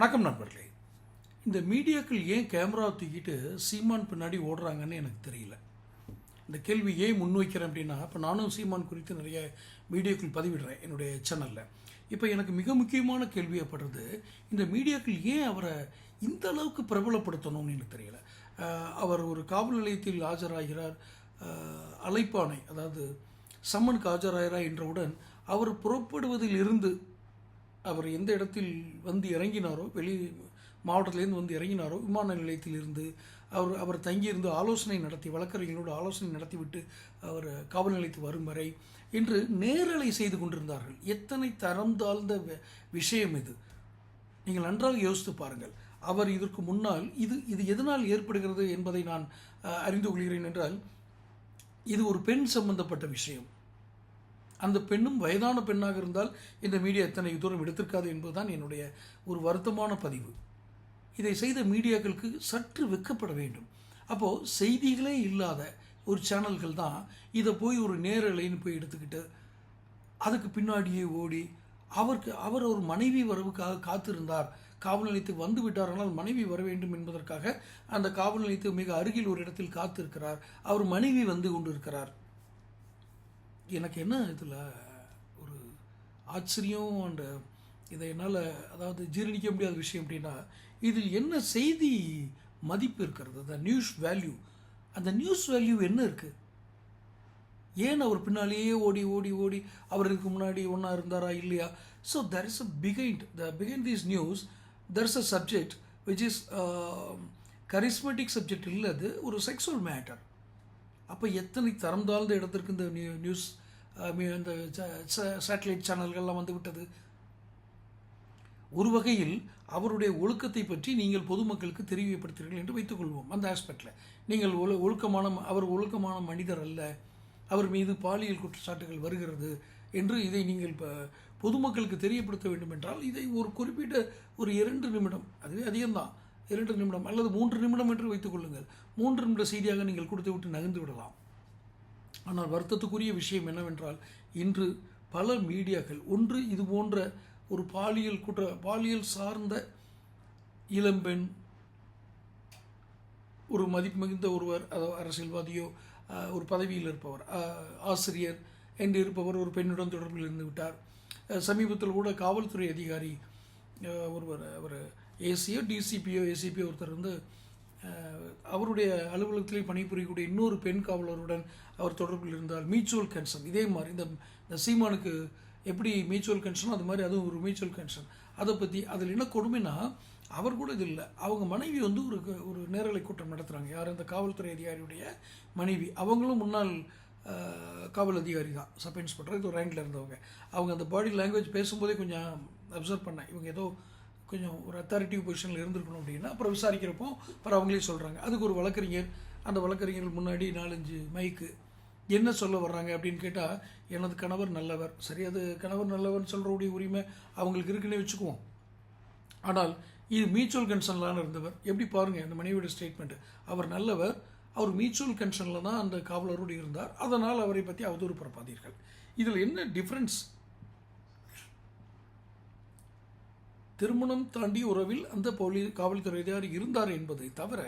வணக்கம் நண்பர்களே. இந்த மீடியாக்கள் ஏன் கேமரா தூக்கிட்டு சீமான் பின்னாடி ஓடுறாங்கன்னு எனக்கு தெரியல. இந்த கேள்வி ஏன் முன்வைக்கிறேன் அப்படின்னா இப்போ நானும் சீமான் குறித்து நிறைய மீடியாக்கள் பதிவிடுறேன் என்னுடைய சேனலில் இப்போ எனக்கு மிக முக்கியமான கேள்வியப்படுறது இந்த மீடியாக்கள் ஏன் அவரை இந்த அளவுக்கு பிரபலப்படுத்தணும்னு எனக்கு தெரியல. அவர் ஒரு காவல் நிலையத்தில் ஆஜராகிறார். அழைப்பானை அதாவது சம்மனுக்கு ஆஜராகிறார் என்றவுடன் அவர் புறப்படுவதில் இருந்து அவர் எந்த இடத்தில் வந்து இறங்கினாரோ வெளி மாவட்டத்திலேருந்து வந்து இறங்கினாரோ விமான நிலையத்தில் இருந்து அவர் அவர் தங்கியிருந்து ஆலோசனை நடத்தி வழக்கறிஞர்களோடு ஆலோசனை நடத்திவிட்டு அவர் காவல் நிலையத்து வரும் வரை இன்று நேரலை செய்து கொண்டிருந்தார்கள். எத்தனை தரம் தாழ்ந்த விஷயம் இது. நீங்கள் நன்றாக யோசித்து பாருங்கள். அவர் இதற்கு முன்னால் இது இது எதனால் ஏற்படுகிறது என்பதை நான் அறிந்து கொள்கிறேன் என்றால் இது ஒரு பெண் சம்பந்தப்பட்ட விஷயம். அந்த பெண்ணும் வயதான பெண்ணாக இருந்தால் இந்த மீடியா எத்தனை தூரம் எடுத்திருக்காது என்பதுதான் என்னுடைய ஒரு வருத்தமான பதிவு. இதை செய்த மீடியாக்களுக்கு சற்று வெக்கப்பட வேண்டும். அப்போது செய்திகளே இல்லாத ஒரு சேனல்கள் தான் இதை போய் ஒரு நேரலைன்னு போய் எடுத்துக்கிட்டு அதுக்கு பின்னாடியே ஓடி அவருக்கு அவர் ஒரு மனைவி வரவுக்காக காத்திருந்தார். காவல் நிலையத்துக்கு வந்து விட்டார். ஆனால் மனைவி வர வேண்டும் என்பதற்காக அந்த காவல் நிலையத்துக்கு மிக அருகில் ஒரு இடத்தில் காத்திருக்கிறார். அவர் மனைவி வந்து கொண்டிருக்கிறார். எனக்கு என்ன இதில் ஒரு ஆச்சரியம் அண்ட் இதை என்னால் அதாவது ஜீரணிக்க முடியாத விஷயம் அப்படின்னா இதில் என்ன செய்தி மதிப்பு இருக்கிறது? அந்த நியூஸ் வேல்யூ அந்த நியூஸ் வேல்யூ என்ன இருக்குது ஏன் அவர் பின்னாலேயே ஓடி ஓடி ஓடி அவர் இதுக்கு முன்னாடி ஒன்றா இருந்தாரா இல்லையா? So there is a behind the behind this news there is a subject which is charismatic subject இல்லை அது ஒரு செக்ஸுவல் மேட்டர் அப்போ எத்தனை தரம் தாழ்ந்த இடத்திற்கு இந்த நியூ நியூஸ் இந்த சேட்டலைட் சேனல்கள்லாம் வந்துவிட்டது ஒரு வகையில் அவருடைய ஒழுக்கத்தை பற்றி நீங்கள் பொதுமக்களுக்கு தெரியப்படுத்தீர்கள் என்று வைத்துக்கொள்வோம் அந்த ஆஸ்பெக்டில் நீங்கள் ஒழு ஒழுக்கமான அவர் ஒழுக்கமான மனிதர் அல்ல. அவர் மீது பாலியல் குற்றச்சாட்டுகள் வருகிறது என்று இதை நீங்கள் இப்போ பொதுமக்களுக்கு தெரியப்படுத்த வேண்டும் என்றால் இதை ஒரு குறிப்பிட்ட ஒரு இரண்டு நிமிடம் அதுவே அதிகம்தான் இரண்டு நிமிடம் அல்லது மூன்று நிமிடம் என்று வைத்துக்கொள்ளுங்கள் மூன்று நிமிட செய்தியாக நீங்கள் கொடுத்து விட்டு நகர்ந்து விடலாம். ஆனால் வருத்தத்துக்குரிய விஷயம் என்னவென்றால் இன்று பல மீடியாக்கள் ஒன்று இது போன்ற ஒரு பாலியல் குற்ற பாலியல் சார்ந்த இளம்பெண் ஒரு மதிப்பு மிகுந்த ஒருவர் அதாவது அரசியல்வாதியோ ஒரு பதவியில் இருப்பவர் ஆசிரியர் என்று இருப்பவர் ஒரு பெண்ணுடன் தொடர்பில் இருந்து விட்டார். சமீபத்தில் கூட காவல்துறை அதிகாரி ஒருவர் அவர் ஏசியோ டிசிபியோ ஏசிபியோ ஒருத்தர் வந்து அவருடைய அலுவலகத்திலே பணிபுரியக்கூடிய இன்னொரு பெண் காவலருடன் அவர் தொடர்பில் இருந்தால் மியூச்சுவல் கன்சர்ன் இதே மாதிரி இந்த இந்த சீமானுக்கு எப்படி மியூச்சுவல் கன்சர்னோ அது மாதிரி அதுவும் ஒரு மியூச்சுவல் கன்சர்ன் அதை பற்றி அதில் என்ன கொடுமைனா அவர் கூட இது இல்லை. அவங்க மனைவி வந்து ஒரு ஒரு நேரலை கூட்டம் நடத்துகிறாங்க யார்? இந்த காவல்துறை அதிகாரியுடைய மனைவி. அவங்களும் முன்னாள் காவல் அதிகாரி தான். சப் இன்ஸ்பெக்டர் இது ஒரு ரேங்கில் இருந்தவங்க. அவங்க அந்த பாடி லாங்குவேஜ் பேசும்போதே கொஞ்சம் அப்சர்வ் பண்ணேன். இவங்க ஏதோ கொஞ்சம் ஒரு அத்தாரிட்டிவ் பொசிஷனில் இருந்திருக்கணும் அப்படின்னா அப்புறம் விசாரிக்கிறப்போ அப்புறம் அவங்களே சொல்கிறாங்க அதுக்கு ஒரு வழக்கறிஞர் அந்த வழக்கறிஞர்கள் முன்னாடி நாலஞ்சு மைக்கு என்ன சொல்ல வர்றாங்க அப்படின்னு கேட்டால் எனது கணவர் நல்லவர். சரி அது கணவர் நல்லவர்னு சொல்கிறவுடைய உரிமை அவங்களுக்கு இருக்குன்னே வச்சுக்குவோம். ஆனால் இது மியூச்சுவல் கன்சர்ன்லான இருந்தவர். எப்படி பாருங்கள் அந்த மனைவியோட ஸ்டேட்மெண்ட்டு அவர் நல்லவர் அவர் மியூச்சுவல் கன்சர்னில் தான் அந்த காவலரோடு இருந்தார். அதனால் அவரை பற்றி அவதூறு பரப்பாதீர்கள். இதில் என்ன டிஃப்ரென்ஸ் திருமணம் தாண்டி உறவில் அந்த போலீஸ் காவல்துறை அதிகாரி இருந்தார் என்பதை தவிர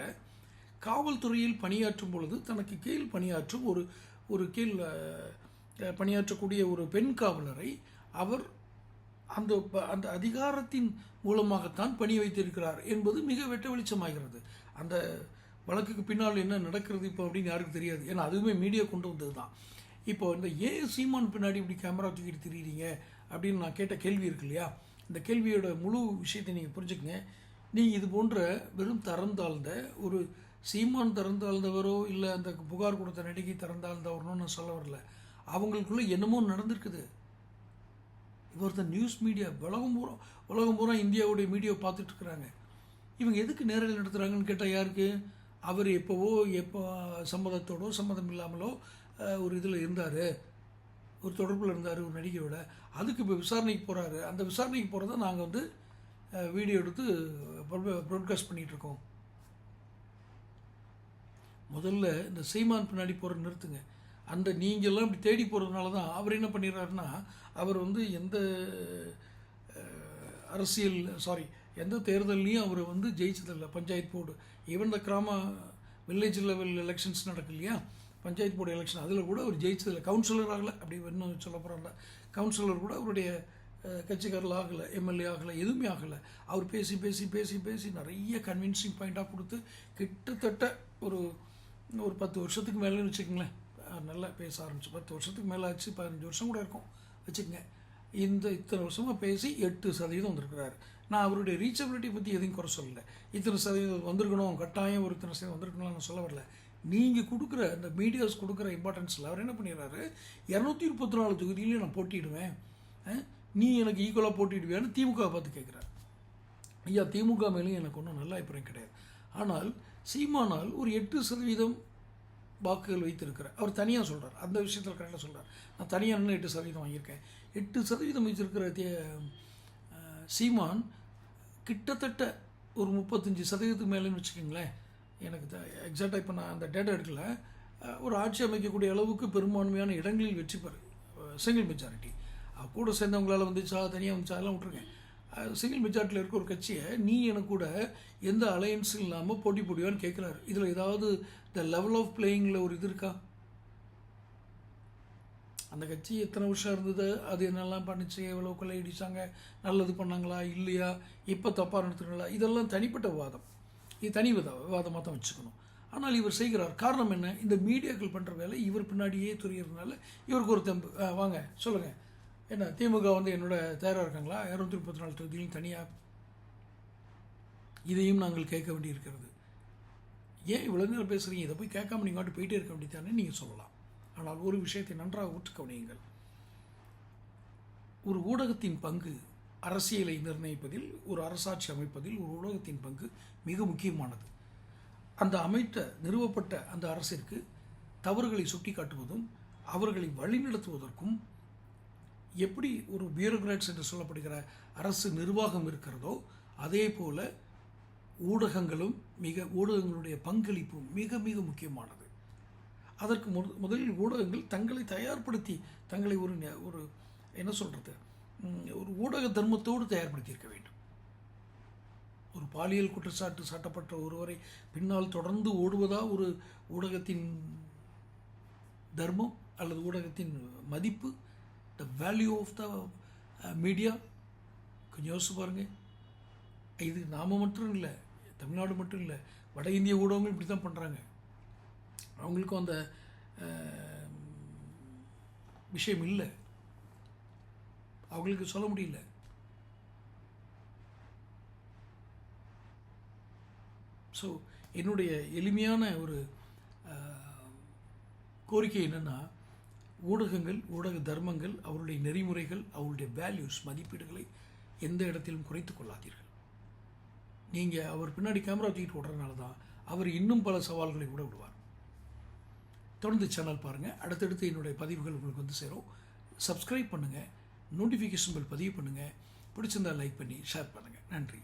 காவல்துறையில் பணியாற்றும் பொழுது தனக்கு கீழ் பணியாற்றும் ஒரு ஒரு கீழ் பணியாற்றக்கூடிய ஒரு பெண் காவலரை அவர் அந்த ப- அந்த அதிகாரத்தின் மூலமாகத்தான் பணி வைத்திருக்கிறார் என்பது மிக வெட்ட வெளிச்சமாகிறது. அந்த வழக்குக்கு பின்னால் என்ன நடக்கிறது இப்போ அப்படின்னு யாருக்கு தெரியாது. ஏன்னா அதுவுமே மீடியா கொண்டு வந்தது தான். இப்போ இந்த ஏன் சீமான் பின்னாடி இப்படி கேமரா தூக்கிட்டு திரியிறீங்க அப்படின்னு நான் கேட்ட கேள்வி இருக்கு இல்லையா? இந்த கேள்வியோட முழு விஷயத்தை நீங்கள் புரிஞ்சுக்கங்க. நீ இது போன்ற வெறும் தரம் தாழ்ந்த ஒரு சீமான் தரம் தாழ்ந்தவரோ இல்லை அந்த புகார் கொடுத்த நடிகை தரம் நான் சொல்ல வரல. அவங்களுக்குள்ள என்னமோ நடந்திருக்குது. இவர் தான் நியூஸ் மீடியா உலகம் பூரா உலகம் பூரா இந்தியாவுடைய மீடியாவை பார்த்துட்டு இருக்கிறாங்க இவங்க எதுக்கு நேரடி நடத்துகிறாங்கன்னு கேட்டால் யாருக்கு? அவர் எப்போவோ எப்போ சம்மதத்தோடோ சம்மதம் இல்லாமலோ ஒரு இதில் இருந்தார். ஒரு தொடர்பில் இருந்தார் ஒரு நடிகையோட. அதுக்கு இப்போ விசாரணைக்கு போகிறாரு அந்த விசாரணைக்கு போகிறத நாங்கள் வந்து வீடியோ எடுத்து ப்ராட்காஸ்ட் பண்ணிகிட்ருக்கோம் முதல்ல இந்த சீமான் பின்னாடி போகிற நிறுத்துங்க. அந்த நீங்கள்லாம் இப்படி தேடி போகிறதுனால தான் அவர் என்ன பண்ணிடுறாருன்னா அவர் வந்து எந்த அரசியல் சாரி எந்த தேர்தல்லையும் அவர் வந்து ஜெயிச்சதில்லை. பஞ்சாயத்து போர்டு. ஈவன் இந்த கிராம வில்லேஜ் லெவல் எலெக்ஷன்ஸ் நடக்கு இல்லையா பஞ்சாயத்து போர்டு எலெக்ஷன் அதில் கூட அவர் ஜெயிச்சதில்லை கவுன்சிலர் ஆகலை அப்படி இன்னும் சொல்ல போகிறாங்க கவுன்சிலர் கூட அவருடைய அஹ், கட்சிக்காரர்கள் ஆகலை எம்எல்ஏ ஆகலை எதுவுமே ஆகலை. அவர் பேசி பேசி பேசி பேசி நிறைய கன்வின்சிங் பாயிண்ட்டாக கொடுத்து கிட்டத்தட்ட ஒரு ஒரு பத்து வருஷத்துக்கு மேலேன்னு வச்சுக்கோங்களேன். நல்லா பேச ஆரம்பிச்சு. பத்து வருஷத்துக்கு மேலே ஆச்சு பதினஞ்சு வருஷம் கூட இருக்கும். வச்சுக்கோங்க. இந்த இத்தனை வருஷமாக பேசி எட்டு சதவீதம் வந்திருக்கிறாரு. நான் அவருடைய ரீச்சபிலிட்டி பற்றி எதையும் குறை சொல்லலை. இத்தனை சதவீதம் வந்திருக்கணும் கட்டாயம் ஒரு இத்தனை சதவீதம் வந்திருக்கணும்னு நான் சொல்ல வரல. நீங்கள் கொடுக்குற இந்த மீடியாஸ் கொடுக்குற இம்பார்ட்டன்ஸில் அவர் என்ன பண்ணிடுறாரு? இரநூத்தி முப்பத்தி நாலு தொகுதியிலையும் நான் போட்டிடுவேன் நீ எனக்கு ஈக்குவலாக போட்டிடுவியான்னு திமுக பார்த்து கேட்குறாரு. ஐயா திமுக மேலேயும் எனக்கு ஒன்றும் நல்ல அபிப்பிராயம் கிடையாது. ஆனால் சீமானால் ஒரு எட்டு சதவீதம் வாக்குகள் வைத்திருக்கிறார். அவர் தனியாக சொல்கிறார் அந்த விஷயத்தில் கரெக்டாக சொல்கிறார் நான் தனியாக நின்று எட்டு சதவீதம் வாங்கியிருக்கேன். எட்டு சதவீதம் வைத்திருக்கிற தே சீமான் கிட்டத்தட்ட ஒரு முப்பத்தஞ்சு சதவீதத்துக்கு மேலேன்னு வச்சுக்கோங்களேன். எனக்கு எக்ஸாக்டாக இப்போ நான் அந்த டேட்டா எடுக்கல. ஒரு ஆட்சி அமைக்கக்கூடிய அளவுக்கு பெரும்பான்மையான இடங்களில் வெற்றி பெறு சிங்கிள் மெஜாரிட்டி கூட சேர்ந்தவங்களால் வந்துச்சா தனியாக வந்துச்சா அதெல்லாம் விட்ருங்க சிங்கிள் மெஜாரிட்டியில் இருக்க ஒரு கட்சியை நீ எனக்கு கூட எந்த அலையன்ஸும் இல்லாமல் போட்டி போடுவான்னு கேட்குறாரு இதில் ஏதாவது த லெவல் ஆஃப் பிளேயிங்கில் ஒரு இது இருக்கா? அந்த கட்சி எத்தனை வருஷம் இருந்தது? அது என்னெல்லாம் பண்ணிச்சு? எவ்வளோ கொள்ளை அடித்தாங்க நல்லது பண்ணாங்களா? இல்லையா? இப்போ தப்பாக நடத்துனாங்களா இதெல்லாம் தனிப்பட்ட வாதம். இது தனி வித விவாதமாக தான் வச்சுக்கணும். ஆனால் இவர் செய்கிறார். காரணம் என்ன? இந்த மீடியாக்கள் பண்ணுற வேலை இவர் பின்னாடியே துரியறதுனால இவருக்கு ஒரு தெம்பு. வாங்க சொல்லுங்கள் என்ன திமுக வந்து என்னோட தயாராக இருக்காங்களா? இரநூத்தி முப்பத்தி நாலு தொகுதியிலும் தனியாக இதையும் நாங்கள் கேட்க வேண்டியிருக்கிறது. ஏன் இவ்வளோ நேரம் பேசுகிறீங்க இதை போய் கேட்காம நீங்கள் மட்டும் போயிட்டே இருக்க வேண்டியதானே நீங்கள் சொல்லலாம். ஆனால் ஒரு விஷயத்தை நன்றாக ஊற்று கவனியுங்கள் ஒரு ஊடகத்தின் பங்கு அரசியலை நிர்ணயிப்பதில் ஒரு அரசாட்சி அமைப்பதில் ஒரு ஊடகத்தின் பங்கு மிக முக்கியமானது. அந்த அமைத்த நிறுவப்பட்ட அந்த அரசிற்கு தவறுகளை சுட்டிக்காட்டுவதும் அவர்களை வழிநடத்துவதற்கும் எப்படி ஒரு பியூரோக்ராட்ஸ் என்று சொல்லப்படுகிற அரசு நிர்வாகம் இருக்கிறதோ அதே போல ஊடகங்களும் மிக ஊடகங்களுடைய பங்களிப்பும் மிக மிக முக்கியமானது. அதற்கு முத- முதலில் ஊடகங்கள் தங்களை தயார்படுத்தி தங்களை ஒரு நெ- ஒரு என்ன சொல்கிறது ஒரு ஊடக தர்மத்தோடு தயார்படுத்தியிருக்க வேண்டும். ஒரு பாலியல் குற்றச்சாட்டு சாட்டப்பட்ட ஒருவரை பின்னால் தொடர்ந்து ஓடுவதா ஒரு ஊடகத்தின் தர்மம் அல்லது ஊடகத்தின் மதிப்பு? The value of the media கொஞ்சம் யோசிச்சு பாருங்கள் இது நாம மட்டும் இல்லை தமிழ்நாடு மட்டும் இல்லை வட இந்திய ஊடகங்கள் இப்படி தான் பண்ணுறாங்க அவங்களுக்கும் அந்த uh, விஷயம் இல்லை. அவங்களுக்கு சொல்ல முடியல. ஸோ என்னுடைய எளிமையான ஒரு கோரிக்கை என்னென்னா ஊடகங்கள் ஊடக தர்மங்கள் அவருடைய நெறிமுறைகள் அவருடைய வேல்யூஸ் மதிப்பீடுகளை எந்த இடத்திலும் குறைத்து கொள்ளாதீர்கள். நீங்கள் அவர் பின்னாடி கேமரா தூக்கிட்டு ஓடுறதுனால தான் அவர் இன்னும் பல சவால்களை கூட விடுவார். தொடர்ந்து சேனல் பாருங்கள் அடுத்தடுத்து என்னுடைய பதிவுகள் உங்களுக்கு வந்து சேரும். சப்ஸ்கிரைப் பண்ணுங்கள் நோட்டிஃபிகேஷன் பில் பதிவு பண்ணுங்கள் பிடிச்சிருந்தா லைக் பண்ணி ஷேர் பண்ணுங்கள் நன்றி.